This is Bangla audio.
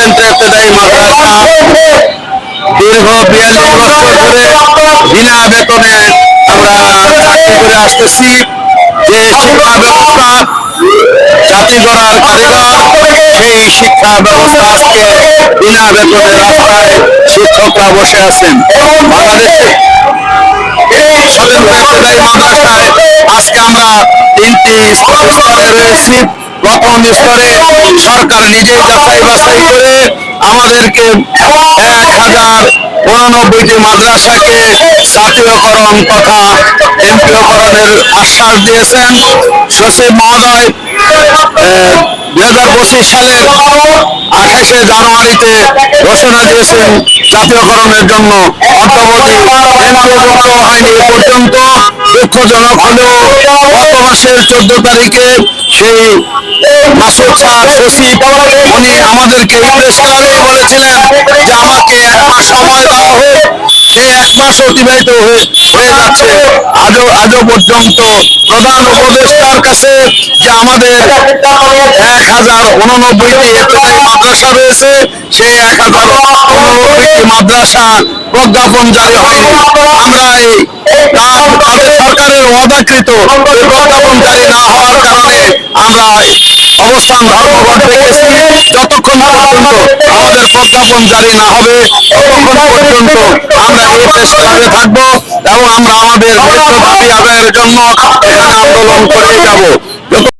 সেন্ট্রাল ইবতেদায়ী মাদ্রাসা দীর্ঘ বিয়াল্লিশ বছর ধরে বিনা বেতনে আমরা চাকরি করে আসতেছি। যে শিক্ষা ব্যবস্থা জাতি গড়ার কারিগর সেই শিক্ষা ব্যবস্থা আজকে বিনা বেতনে রাস্তায় শিক্ষকরা বসে আছেন। বাংলাদেশে স্বতন্ত্র ইবতেদায়ী মাদ্রাসায় আজকে আমরা তিনটি স্তরে রয়েছি। প্রথম স্তরে সরকার নিজেই যাচাই বাছাই করে আমাদেরকে এক হাজার উননব্বইটি মাদ্রাসাকে জাতীয়করণ তথা কেন্দ্রীয়করণের আশ্বাস দিয়েছেন। সচিব মহোদয় দুই হাজার পঁচিশ সালের আঠাশে জানুয়ারিতে ঘোষণা দিয়েছেন জাতীয়করণের জন্য। পর্যন্ত দুঃখজনক হলেও গত মাসের চোদ্দ তারিখে সেই উনি আমাদেরকে প্রেস বলেছিলেন যে আমাকে এক মাস সময় দেওয়া হোক। সে এক মাস অতিবাহিত হয়ে যাচ্ছে আজও আজও পর্যন্ত প্রধান উপদেষ্টার কাছে যে আমাদের এক হাজার উননব্বইটি মাদ্রাসা রয়েছে, সেই এক হাজার উননব্বইটি মাদ্রাসা প্রজ্ঞাপন জারি হয়নি আমরা এই তা- তাদের সরকারের এই প্রজ্ঞাপন জারি না হওয়ার অবস্থান ধর্মঘট রেখেছি যতক্ষণ পর্যন্ত আমাদের প্রজ্ঞাপন জারি না হবে, ততক্ষণ পর্যন্ত আমরা এই প্রেস ক্লাবে থাকব এবং আমরা আমাদের ন্যায্য আদায়ের জন্য আন্দোলন করে যাব।